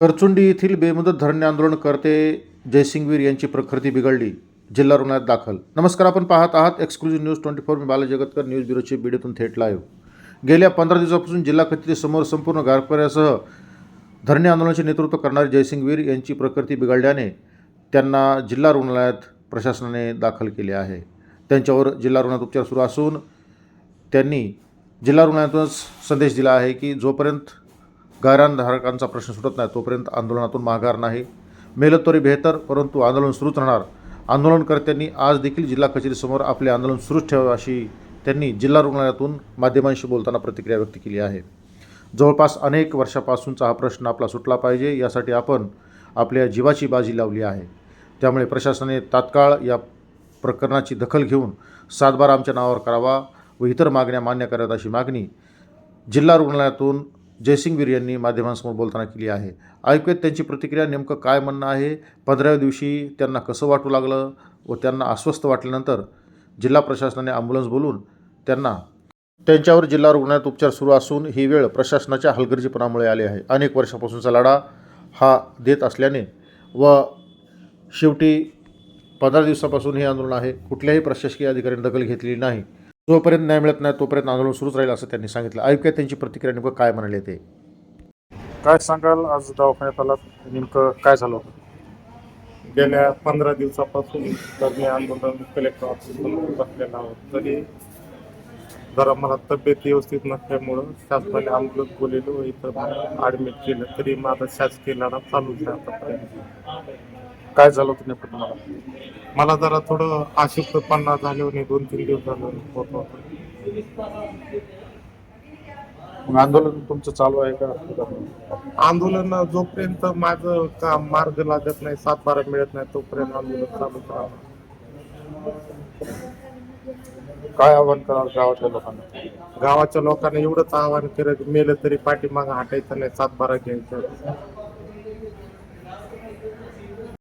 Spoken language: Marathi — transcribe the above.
करचुंडी येथील बेमुदत धरणे आंदोलनकर्ते जयसिंगवीर यांची प्रकृती बिघडली. जिल्हा रुग्णालयात दाखल. नमस्कार आपण पाहत आहात एक्सक्लुझिव्ह न्यूज ट्वेंटी फोर मी बालजगतकर. न्यूज ब्युरोची बीडीतून थेट लाईव्ह गेल्या पंधरा दिवसापासून जिल्हा कचेरीसमोर संपूर्ण गारकऱ्यासह धरणे आंदोलनाचे नेतृत्व करणारे जयसिंगवीर यांची प्रकृती बिघडल्याने त्यांना जिल्हा रुग्णालयात प्रशासनाने दाखल केले आहे. त्यांच्यावर जिल्हा रुग्णालयात उपचार सुरू असून त्यांनी जिल्हा रुग्णालयातूनच संदेश दिला आहे की जोपर्यंत गायरानधारकांचा प्रश्न सुटत नाही तोपर्यंत आंदोलनातून माघार नाही. मेलं तरी बेहतर परंतु आंदोलन सुरूच राहणार. आंदोलनकर्त्यांनी आज देखील जिल्हा कचेरीसमोर आपले आंदोलन सुरूच ठेवावे अशी त्यांनी जिल्हा रुग्णालयातून माध्यमांशी बोलताना प्रतिक्रिया व्यक्त केली आहे. जवळपास अनेक वर्षापासूनचा हा प्रश्न आपला सुटला पाहिजे यासाठी आपण आपल्या जीवाची बाजी लावली आहे. त्यामुळे प्रशासनाने तात्काळ या प्रकरणाची दखल घेऊन सातबारा आमच्या नावावर करावा व इतर मागण्या मान्य कराव्यात अशी मागणी जिल्हा रुग्णालयातून जयसिंगवीर यांनी माध्यमांसमोर बोलताना केली आहे. ऐकूयात त्यांची प्रतिक्रिया नेमकं काय म्हणणं आहे? पंधराव्या दिवशी त्यांना कसं वाटू लागलं व त्यांना अस्वस्थ वाटल्यानंतर जिल्हा प्रशासनाने ॲम्ब्युलन्स बोलून त्यांना त्यांच्यावर जिल्हा रुग्णालयात उपचार सुरू असून ही वेळ प्रशासनाच्या हलगर्जीपणामुळे आली आहे. अनेक वर्षापासूनचा लढा हा देत असल्याने व शेवटी पंधरा दिवसापासून हे आंदोलन आहे. कुठल्याही प्रशासकीय अधिकाऱ्यांनी दखल घेतलेली नाही. जोपर्यंत न्याय मिळत नाही तोपर्यंत आंदोलन सुरूच राहील असं त्यांनी सांगितलं. ऐकूया त्यांची प्रतिक्रिया नेमकं काय म्हणाले ते? काय सांगाल? आज दवाखान्यात आलात. नेमकं काय झालं होतं? गेल्या पंधरा दिवसापासून धरणे आंदोलन कलेक्टर ऑफिस बसलेलं आहोत. तरी जरा मला तब्येत व्यवस्थित नसल्यामुळं शासनाने आंदोलन बोललेलं व इथं ऍडमिट केलं. तरी माझा शासकीय लढा चालूच आहे आतापर्यंत. काय झालं होतं नेमकं तुम्हाला? मला जरा थोडं अशुद्धपणा झाले होते दोन तीन दिवस झालं होत. होतं मग आंदोलन तुमचं चालू आहे का? आंदोलन जोपर्यंत माझं का मार्ग लागत नाही सातबारा मिळत नाही तोपर्यंत आंदोलन चालूच राहणार. काय आव्हान कराल गावातल्या लोकांना? गावाच्या लोकांना एवढंच आवाहन करत मेलं तरी पाठीमागं हटायचं नाही सातबारा घ्यायचं.